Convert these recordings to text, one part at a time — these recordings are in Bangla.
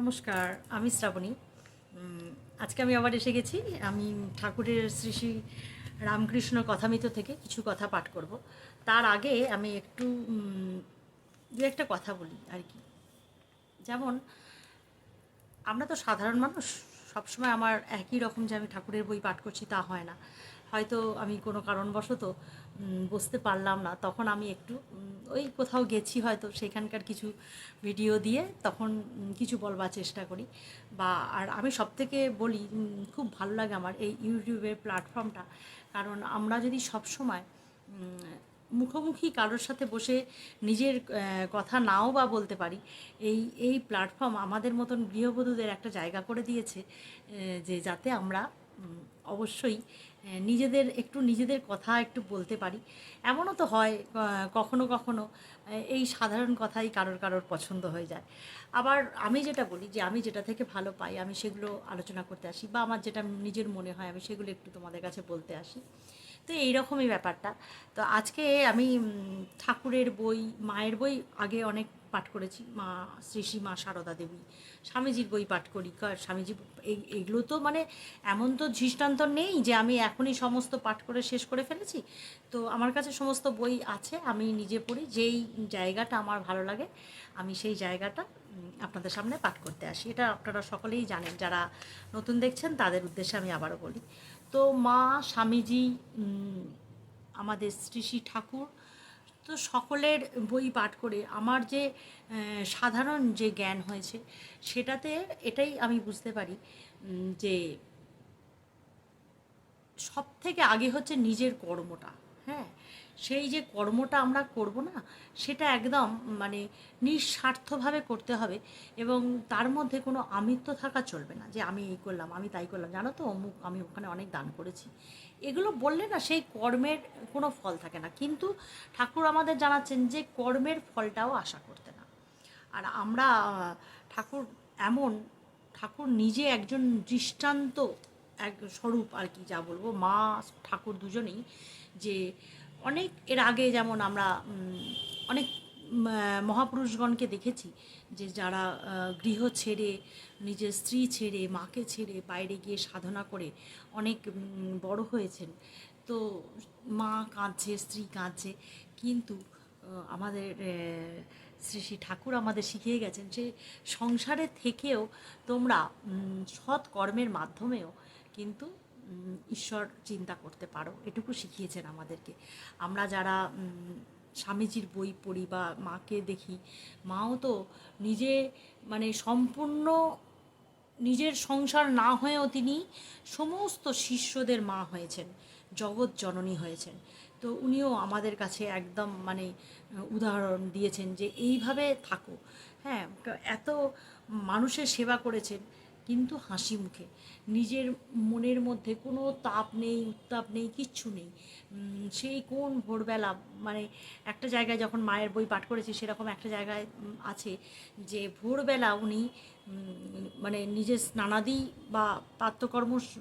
নমস্কার, আমি শ্রাবণী। আজকে আমি আবার এসে গেছি। আমি ঠাকুরের শ্রী শ্রী রামকৃষ্ণ কথামিত থেকে কিছু কথা পাঠ করব। তার আগে আমি একটু দু একটা কথা বলি আর কি। যেমন, আমরা তো সাধারণ মানুষ, সবসময় আমার একই রকম যে আমি ঠাকুরের বই পাঠ করছি তা হয় না। হয়তো আমি কোনো কারণবশত বসতে পারলাম না। তখন আমি একটু ওই কোথাও গেছি হয়তো সেখানকার কিছু ভিডিও দিয়ে তখন কিছু বলবার চেষ্টা করি। বা আর আমি সব থেকে বলি খুব ভালো লাগে আমার এই ইউটিউবের প্ল্যাটফর্মটা কারণ আমরা যদি সবসময় উম, মুখোমুখি কারোর সাথে বসে নিজের কথা নাও বা বলতে পারি এই এই প্ল্যাটফর্ম আমাদের মতন গৃহবধূদের একটা জায়গা করে দিয়েছে যে যাতে আমরা অবশ্যই নিজেদের একটু নিজেদের কথা একটু বলতে পারি। এমনও তো হয় কখনো কখনো এই সাধারণ কথাই কারোর কারোর পছন্দ হয়ে যায়। আবার আমি যেটা বলি যে, আমি যেটা থেকে ভালো পাই, আমি সেগুলো আলোচনা করতে আসি বা আমার যেটা নিজের মনে হয়, আমি সেগুলো একটু তোমাদের কাছে বলতে আসি। তো এইরকমই ব্যাপারটা। তো আজকে আমি ঠাকুরের বই, মায়ের বই আগে অনেক পাঠ করেছি, মা, শ্রী শ্রী মা সারদা দেবী। স্বামীজির বই পাঠ করি স্বামীজি এগুলো তো মানে এমন তো দৃষ্টান্ত নেই যে আমি এখনই সমস্ত পাঠ করে শেষ করে ফেলেছি। তো আমার কাছে সমস্ত বই আছে, আমি নিজে পড়ি, যেই জায়গাটা আমার ভালো লাগে, আমি সেই জায়গাটা আপনাদের সামনে পাঠ করতে আসি। এটা আপনারা সকলেই জানেন, যারা নতুন দেখছেন তাদের উদ্দেশ্যে আমি আবারও বলি। তো মা, স্বামীজি আমাদের শ্রী শ্রী ঠাকুর তো সকলের বই পাঠ করে আমার যে সাধারণ যে জ্ঞান হয়েছে, সেটাতে এটাই আমি বুঝতে পারি যে সব থেকে আগে হচ্ছে নিজের কর্মটা হ্যাঁ? সেই যে কর্মটা আমরা করব না, সেটা একদম মানে নিঃস্বার্থভাবে করতে হবে এবং তার মধ্যে কোনো আমিত্ব থাকা চলবে না যে আমি এই করলাম, আমি তাই করলাম। জানো তো, অমুক, আমি ওখানে অনেক দান করেছি। এগুলো বললে না সেই কর্মের কোনো ফল থাকে না। কিন্তু ঠাকুর আমাদের জানাচ্ছেন যে কর্মের ফলটাও আশা করতে না। আর আমরা, ঠাকুর এমন, ঠাকুর নিজে একজন দৃষ্টান্ত এক স্বরূপ আর কি, যা বলব। মা, ঠাকুর দুজনেই যে অনেক এর আগে যেমন আমরা অনেক মহাপুরুষগণকে দেখেছি যে যারা গৃহ ছেড়ে, নিজের স্ত্রী ছেড়ে, মাকে ছেড়ে বাইরে গিয়ে সাধনা করে অনেক বড় হয়েছেন। তো মা কাঁদছে, স্ত্রী কাঁদছে, কিন্তু আমাদের শ্রী শ্রী ঠাকুর আমাদের শিখিয়ে গেছেন যে সংসারে থেকেও তোমরা সৎ কর্মের মাধ্যমেও কিন্তু ঈশ্বর চিন্তা করতে পারো। এটুকু শিখিয়েছেন আমাদেরকে। আমরা যারা স্বামীজির বই পড়ি বা মাকে দেখি, মাও তো নিজে মানে সম্পূর্ণ নিজের সংসার না হয়েও তিনি সমস্ত শিষ্যদের মা হয়েছেন, জগৎ জননী হয়েছেন। তো উনিও আমাদের কাছে একদম মানে উদাহরণ দিয়েছেন যে, এইভাবে থাকো। হ্যাঁ এত মানুষের সেবা করেছেন। কিন্তু হাসি মুখে। নিজের মনের মধ্যে কোনো তাপ নেই উত্তাপ নেই কিচ্ছু নেই। সেই কোন ভোরবেলা মানে একটা জায়গায় যখন মায়ের বই পাঠ করেছি সেরকম একটা জায়গায় আছে যে ভোরবেলা উনি মানে নিজের স্নানাদি বা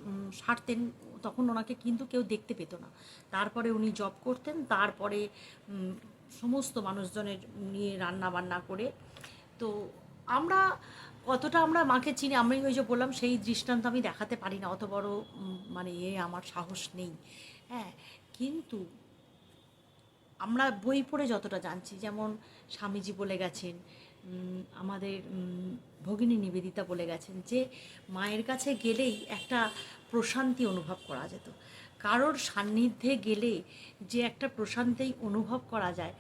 উম, সারতেন তখন ওনাকে কিন্তু কেউ দেখতে পেত না। তারপরে উনি জব করতেন তারপরে সমস্ত মানুষজনের নিয়ে রান্না বান্না করে। তো আমরা কতটা আমরা মাকে চিনি, আমি ওই যে বললাম, সেই দৃষ্টান্ত আমি দেখাতে পারি না, অত বড় মানে এ আমার সাহস নেই। হ্যাঁ কিন্তু আমরা বই পড়ে যতটা জানছি, যেমন স্বামীজি বলে গেছেন আমাদের ভগিনী নিবেদিতা বলে গেছেন যে, মায়ের কাছে গেলেই একটা প্রশান্তি অনুভব করা যেত। কারোর সান্নিধ্যে গেলে যে একটা প্রশান্তি অনুভব করা যায়,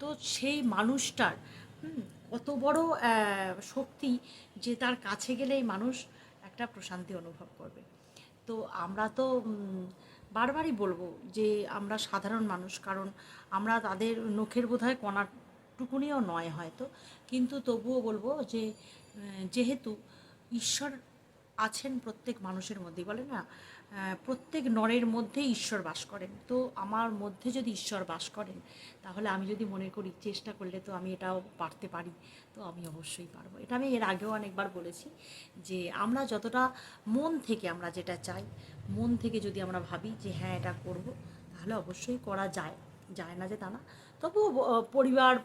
তো সেই মানুষটার কত বড় শক্তি যে তার কাছে গেলেই মানুষ একটা প্রশান্তি অনুভব করবে। তো আমরা তো বারবারই বলব যে আমরা সাধারণ মানুষ, কারণ আমরা তাদের নখের বোধহয় কণাটুকুনিও নয় হয়তো। কিন্তু তবুও বলব যে যেহেতু ঈশ্বর আছেন প্রত্যেক মানুষের মধ্যে বলে না? প্রত্যেক নরের মধ্যে ঈশ্বর বাস করেন। তো আমার মধ্যে যদি ঈশ্বর বাস করেন, তাহলে আমি যদি মনে করি চেষ্টা করলে তো আমি এটাও পারতে পারি, তো আমি অবশ্যই পারব। এটা আমি এর আগেও অনেকবার বলেছি যে আমরা যতটা মন থেকে আমরা যেটা চাই, মন থেকে যদি আমরা ভাবি যে হ্যাঁ এটা করব, তাহলে অবশ্যই করা যায়। যায় না যে তা না। তবুও পরিবার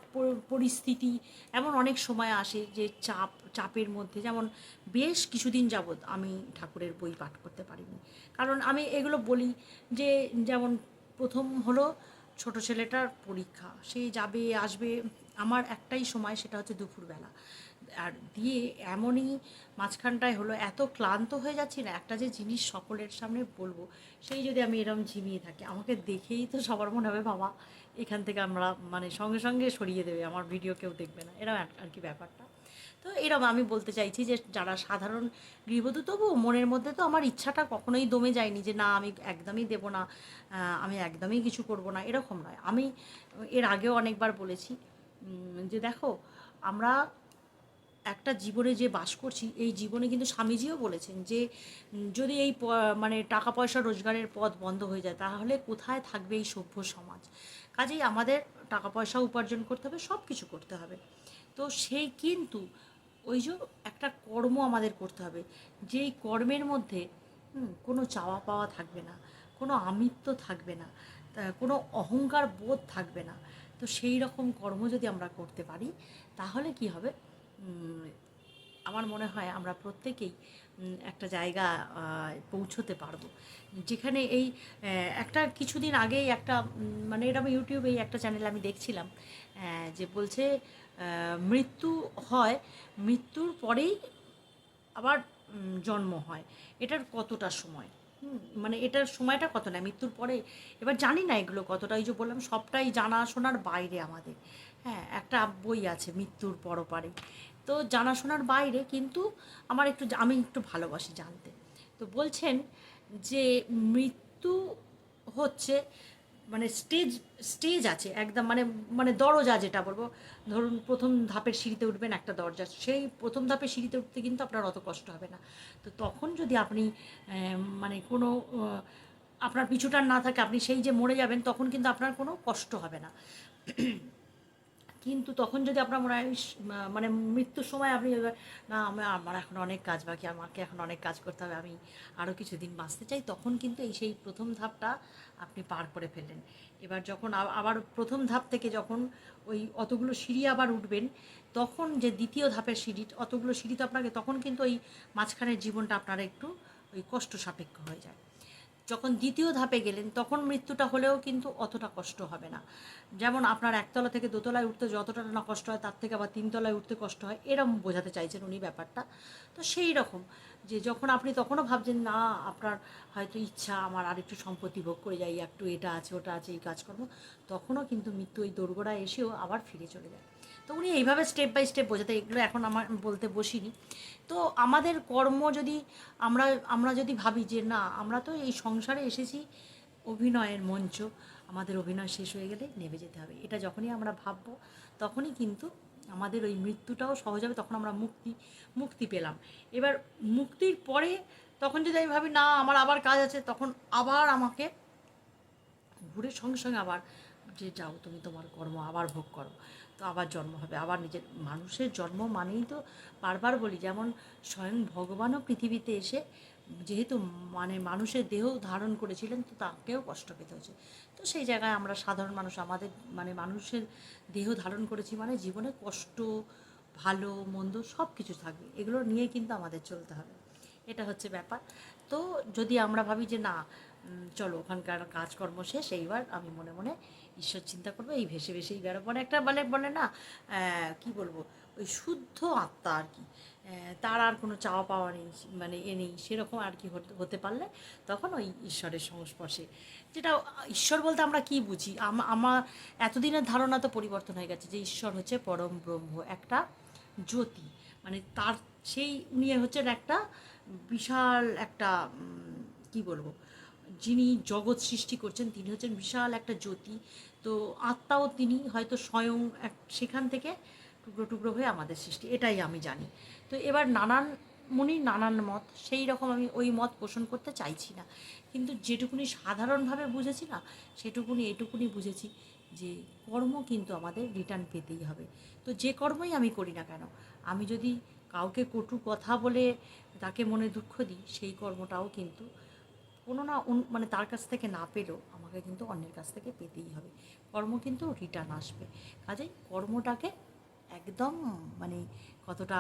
পরিস্থিতি এমন অনেক সময় আসে যে চাপ, চাপের মধ্যে। যেমন বেশ কিছুদিন যাবৎ আমি ঠাকুরের বই পাঠ করতে পারিনি। কারণ আমি এগুলো বলি যে, যেমন প্রথম হলো ছোট ছেলেটার পরীক্ষা। সে যাবে, আসবে, আমার একটাই সময় সেটা হচ্ছে দুপুরবেলা। আর দিয়ে এমনই মাঝখানটায় হলো, এত ক্লান্ত হয়ে যাচ্ছি না, একটা যে জিনিস সকলের সামনে বলব, সেই যদি আমি এরম ঝিমিয়ে থাকি, আমাকে দেখেই তো সবার মনে হবে বাবা এখান থেকে আমরা মানে সঙ্গে সঙ্গে সরিয়ে দেবে, আমার ভিডিও কেউ দেখবে না। এরকম আর- কি ব্যাপারটা। তো এরকম আমি বলতে চাইছি যে, যারা সাধারণ গৃহবধূ তবু মনের মধ্যে তো আমার ইচ্ছাটা কখনোই দমে যায়নি যে, না, আমি একদমই দেবো না আমি একদমই কিছু করব না। এরকম নয়। আমি এর আগেও অনেকবার বলেছি যে দেখো, আমরা একটা জীবনে যে বাস করছি, এই জীবনে কিন্তু স্বামীজিও বলেছেন যে যদি এই মানে টাকা পয়সা রোজগারের পথ বন্ধ হয়ে যায়, তাহলে কোথায় থাকবে এই সভ্য সমাজ? কাজেই আমাদের টাকা পয়সা উপার্জন করতে হবে সব কিছু করতে হবে। তো সেই কিন্তু ওই যে একটা কর্ম আমাদের করতে হবে, যেই কর্মের মধ্যে কোনো চাওয়া পাওয়া থাকবে না, কোনো আমিত্ব থাকবে না কোনো অহংকার বোধ থাকবে না। তো সেই রকম কর্ম যদি আমরা করতে পারি, তাহলে কি হবে? আমার মনে হয় আমরা প্রত্যেকেই একটা জায়গা পৌঁছতে পারব। যেখানে এই একটা কিছুদিন আগেই একটা মানে এরকম ইউটিউবে একটা চ্যানেল আমি দেখছিলাম যে বলছে মৃত্যু হয়, মৃত্যুর পরেই আবার জন্ম হয়। এটার কতটা সময়? মানে এটার সময়টা কত না, মৃত্যুর পরে? এবার জানি না এগুলো কতটা, ওই যে বললাম, সবটাই জানাশোনার বাইরে আমাদের। হ্যাঁ একটা বই আছে মৃত্যুর পরপারে। তো জানাশোনার বাইরে কিন্তু আমার একটু আমি একটু ভালোবাসি জানতে। তো বলছেন যে মৃত্যু হচ্ছে মানে স্টেজ স্টেজ আছে, একদম মানে মানে দরজা যেটা বলব। ধরুন প্রথম ধাপের সিঁড়িতে উঠবেন একটা দরজা, সেই প্রথম ধাপের সিঁড়িতে উঠতে কিন্তু আপনার অত কষ্ট হবে না। তো তখন যদি আপনি মানে কোনো আপনার পিছুটার না থাকে, আপনি সেই যে মরে যাবেন, তখন কিন্তু আপনার কোনো কষ্ট হবে না। কিন্তু তখন যদি আপনার মনে হয় মানে মৃত্যুর সময় আপনি না, আমার আমার এখন অনেক কাজ বাকি, আমাকে এখন অনেক কাজ করতে হবে, আমি আরও কিছুদিন বাঁচতে চাই, তখন কিন্তু এই সেই প্রথম ধাপটা আপনি পার করে ফেললেন। এবার যখন আবার প্রথম ধাপ থেকে যখন ওই অতগুলো সিঁড়ি আবার উঠবেন, তখন যে দ্বিতীয় ধাপের সিঁড়ি, অতগুলো সিঁড়ি তো আপনাকে, তখন কিন্তু ওই মাঝখানের জীবনটা আপনার একটু ওই কষ্ট সাপেক্ষ হয়ে যায়। যখন দ্বিতীয় ধাপে গেলেন, তখন মৃত্যুটা হলেও কিন্তু অতটা কষ্ট হবে না। যেমন আপনার একতলা থেকে দোতলায় উঠতে যতটা না কষ্ট হয়, তার থেকে আবার তিনতলায় উঠতে কষ্ট হয়, এরম বোঝাতে চাইছেন উনি ব্যাপারটা। তো সেই রকম যে যখন আপনি তখনও ভাবছেন, না, আপনার হয়তো ইচ্ছা, আমার আর একটু সম্পত্তি ভোগ করে যাই, একটু এটা আছে, ওটা আছে, এই কাজকর্ম, তখনও কিন্তু মৃত্যু ওই দোরগোড়ায় এসেও আবার ফিরে চলে যায়। তো উনি এইভাবে স্টেপ বাই স্টেপ বোঝাতে, এগুলো এখন আমার বলতে বসিনি। তো আমাদের কর্ম যদি আমরা আমরা যদি ভাবি যে না, আমরা তো এই সংসারে এসেছি অভিনয়ের মঞ্চ, আমাদের অভিনয় শেষ হয়ে গেলে নেমে যেতে হবে। এটা যখনই আমরা ভাববো, তখনই কিন্তু আমাদের ওই মৃত্যুটাও সহজ হবে, তখন আমরা মুক্তি মুক্তি পেলাম। এবার মুক্তির পরে তখন যদি আমি ভাবি না, আমার আবার কাজ আছে, তখন আবার আমাকে ঘুরে সঙ্গে সঙ্গে আবার যে যাও তুমি তোমার কর্ম আবার ভোগ করো, তো আবার জন্ম হবে। আবার নিজের, মানুষের জন্ম মানেই তো বারবার বলি, যেমন স্বয়ং ভগবানও পৃথিবীতে এসে যেহেতু মানে মানুষের দেহ ধারণ করেছিলেন, তো তাকেও কষ্ট পেতে হয়েছে। তো সেই জায়গায় আমরা সাধারণ মানুষ, আমাদের মানে মানুষের দেহ ধারণ করেছি মানে জীবনে কষ্ট, ভালো, মন্দ সব কিছু থাকবে। এগুলো নিয়ে কিন্তু আমাদের চলতে হবে। এটা হচ্ছে ব্যাপার। তো যদি আমরা ভাবি যে না চলো, ওখানকার কাজকর্ম শেষ, এইবার আমি মনে মনে ঈশ্বর চিন্তা করব, এই ভেসে ভেসেই বেরোবো। মানে একটা মানে বলে না কি বলব, ওই শুদ্ধ আত্মা আর কি। তার আর কোনো চাওয়া পাওয়া নেই মানে এ নেই, সেরকম আর কি হতে- পারলে তখন ওই ঈশ্বরের সংস্পর্শে। যেটা ঈশ্বর বলতে আমরা কি বুঝি? আম- আমার এতদিনের ধারণা তো পরিবর্তন হয়ে গেছে যে ঈশ্বর হচ্ছে পরম ব্রহ্ম, একটা জ্যোতি। মানে তার, সেই উনি হচ্ছেন একটা বিশাল একটা কি বলব যিনি জগৎ সৃষ্টি করছেন, তিনি হচ্ছেন বিশাল একটা জ্যোতি। তো আত্মাও তিনি হয়তো স্বয়ং এক, সেখান থেকে টুকরো টুকরো হয়ে আমাদের সৃষ্টি, এটাই আমি জানি। তো এবার নানান মুনির নানান মত, সেই রকম আমি ওই মত পোষণ করতে চাইছি না। কিন্তু যেটুকুনি সাধারণভাবে বুঝেছি না, সেটুকুনি, এটুকুনি বুঝেছি যে কর্ম কিন্তু আমাদের রিটার্ন পেতেই হবে। তো যে কর্মই আমি করি না কেন, আমি যদি কাউকে কটু কথা বলে তাকে মনে দুঃখ দিই, সেই কর্মটাও কিন্তু কোনো না মানে তার কাছ থেকে না পেলেও আমাকে কিন্তু অন্যের কাছ থেকে পেতেই হবে। কর্ম কিন্তু রিটার্ন আসবে। কাজেই কর্মটাকে একদম মানে কতটা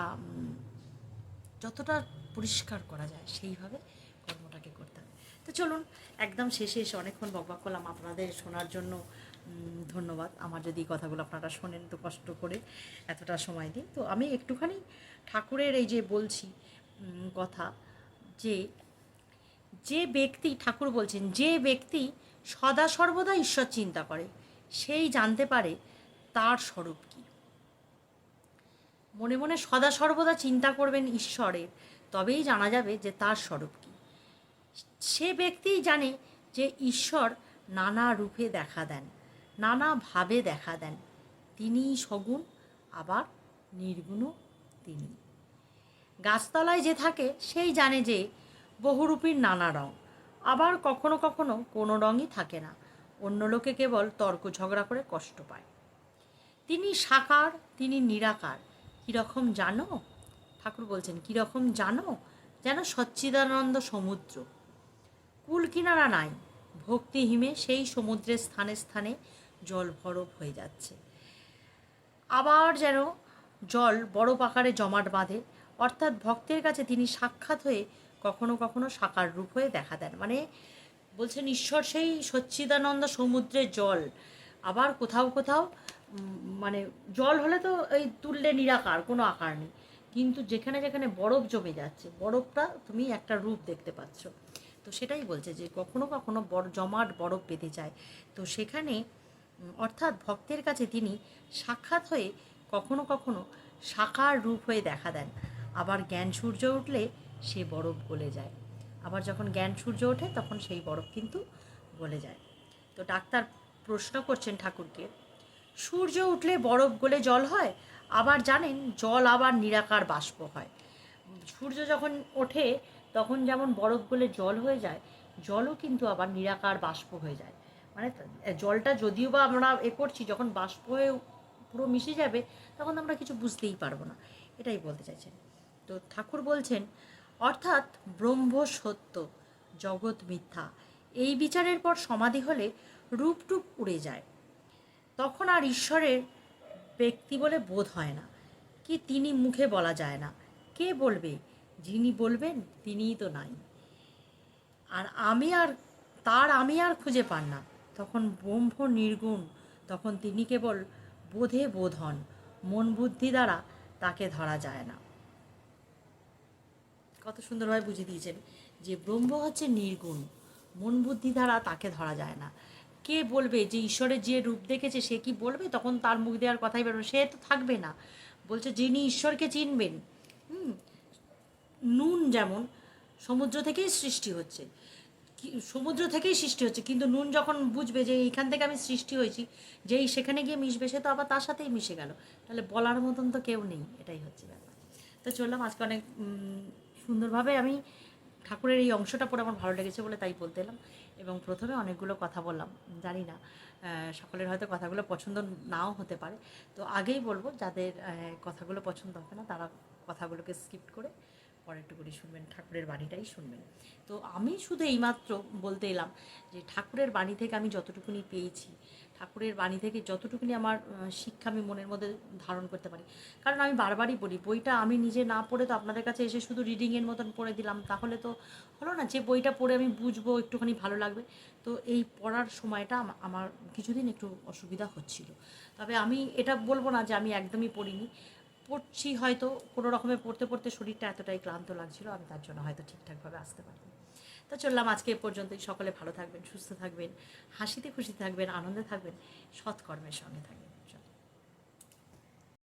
যতটা পরিষ্কার করা যায় সেইভাবে কর্মটাকে করতে হবে। তো চলুন, একদম শেষে এসে অনেকক্ষণ বকবক করলাম। আপনাদের শোনার জন্য ধন্যবাদ। আমার যদি কথাগুলো আপনারা শোনেন তো কষ্ট করে এতটা সময় দিন। তো আমি একটুখানি ঠাকুরের এই যে বলছি কথা যে যে ব্যক্তি, ঠাকুর বলছেন, যে ব্যক্তি সদা সর্বদা ঈশ্বর চিন্তা করে, সেই জানতে পারে তার স্বরূপ কি। মনে মনে সদা সর্বদা চিন্তা করবেন ঈশ্বরের, তবেই জানা যাবে যে তার স্বরূপ কি। সে ব্যক্তিই জানে যে ঈশ্বর নানা রূপে দেখা দেন, নানা ভাবে দেখা দেন, তিনিই সগুণ, আবার নির্গুণও তিনি। গাছতলায় যে থাকে, সেই জানে যে বহুরূপীর নানা রং। আবার কখনো কখনো কোনো রঙই থাকে না। অন্য লোকে কেবল তর্ক ঝগড়া করে কষ্ট পায়। তিনি সাকার, তিনি নিরাকার। কীরকম জানো? ঠাকুর বলছেন, কীরকম জানো? যেন সচ্চিদানন্দ সমুদ্র। কুল কিনারা নাই। ভক্তিহিমে সেই সমুদ্রের স্থানে স্থানে জল ভরব হয়ে যাচ্ছে। আবার যেন জল বরফ আকারে জমাট বাঁধে। অর্থাৎ ভক্তের কাছে তিনি সাক্ষাৎ হয়ে কখনো কখনো সাকার রূপ হয়ে দেখা দেন। মানে বলছেন, ঈশ্বর সেই সচ্চিদানন্দ সমুদ্রের জল। আবার কোথাও কোথাও মানে জল হলে তো এই তুললে নিরাকার, কোনো আকার নেই। কিন্তু যেখানে যেখানে বরফ জমে যাচ্ছে, বরফটা তুমি একটা রূপ দেখতে পাচ্ছ। তো সেটাই বলছে যে কখনো কখনো বড় জমাট বরফ পেতে যায়। তো সেখানে অর্থাৎ ভক্তের কাছে তিনি সাক্ষাৎ হয়ে কখনো কখনো সাকার রূপ হয়ে দেখা দেন। আবার জ্ঞান সূর্য উঠলে সে বরফ গলে যায়। আবার যখন জ্ঞান সূর্য ওঠে, তখন সেই বরফ কিন্তু গলে যায়। তো ডাক্তার প্রশ্ন করছেন ঠাকুরকে, সূর্য উঠলে বরফ গলে জল হয়? আবার জানেন, জল আবার নিরাকার বাষ্প হয়। সূর্য যখন ওঠে, তখন যেমন বরফ গলে জল হয়ে যায়, জলও কিন্তু আবার নিরাকার বাষ্প হয়ে যায়। মানে জলটা যদিও বা আমরা এ করছি, যখন বাষ্প হয়ে পুরো মিশে যাবে, তখন আমরা কিছু বুঝতেই পারব না। এটাই বলতে চাইছেন। তো ঠাকুর বলছেন অর্থাৎ ব্রহ্ম সত্য, জগৎ মিথ্যা। এই বিচারের পর সমাধি হলে রূপটুপ উড়ে যায়। তখন আর ঈশ্বরের ব্যক্তি বলে বোধ হয় না, কি তিনি মুখে বলা যায় না। কে বলবে? যিনি বলবেন, তিনিই তো নাই। আর আমি আর, তার আমি আর খুঁজে পান না। তখন ব্রহ্ম নির্গুণ, তখন তিনি কেবল বোধে বোধ হন, মন বুদ্ধি দ্বারা তাকে ধরা যায় না। কত সুন্দরভাবে বুঝিয়ে দিয়েছেন যে ব্রহ্ম হচ্ছে নির্গুণ। মন বুদ্ধি দ্বারা তাকে ধরা যায় না। কে বলবে যে ঈশ্বরের যে রূপ দেখেছে, সে কি বলবে? তখন তার মুখ দেওয়ার কথাই বেরোবে। সে তো থাকবে না। বলছে, যিনি ঈশ্বরকে চিনবেন, হুম, নুন যেমন সমুদ্র থেকেই সৃষ্টি হচ্ছে সমুদ্র থেকেই সৃষ্টি হচ্ছে, কিন্তু নুন যখন বুঝবে যে এইখান থেকে আমি সৃষ্টি হয়েছি, যেই সেখানে গিয়ে মিশবে, সে তো আবার তার সাথেই মিশে গেল। তাহলে বলার মতন তো কেউ নেই, এটাই হচ্ছে ব্যাপার। তো চললাম, আজকে অনেক সুন্দরভাবে আমি ঠাকুরের এই অংশটা পড়ে আমার ভালো লেগেছে বলে তাই বলতে এলাম এবং প্রথমে অনেকগুলো কথা বললাম, জানি না সকলের হয়তো কথাগুলো পছন্দ নাও হতে পারে। তো আগেই বলব, যাদের কথাগুলো পছন্দ হবে না, তারা কথাগুলোকে স্কিপ করে পরেরটুকুনি শুনবেন, ঠাকুরের বাণীটাই শুনবেন। তো আমি শুধু এইমাত্র বলতে এলাম যে ঠাকুরের বাণী থেকে আমি যতটুকুনি পেয়েছি ঠাকুরের বাণী থেকে যতটুকুনি আমার শিক্ষা আমি মনের মধ্যে ধারণ করতে পারি। কারণ আমি বারবারই বলি, বইটা আমি নিজে না পড়ে তো আপনাদের কাছে এসে শুধু রিডিংয়ের মতন পড়ে দিলাম, তাহলে তো হলো না, যে বইটা পড়ে আমি বুঝব, একটুখানি ভালো লাগবে। তো এই পড়ার সময়টা আমা- আমার কিছুদিন একটু অসুবিধা হচ্ছিল। তবে আমি এটা বলব না যে আমি একদমই পড়িনি। পড়ছি হয়তো, কোনো রকমে পড়তে পড়তে শরীরটা এতটাই ক্লান্ত লাগছিল, আমি তার জন্য হয়তো ঠিকঠাকভাবে আসতে পারিনি। তো চললাম আজকে এ পর্যন্তই। সকলে ভালো থাকবেন, সুস্থ থাকবেন, হাসিতে খুশিতে থাকবেন, আনন্দে থাকবেন, সৎকর্মের সঙ্গে থাকবেন।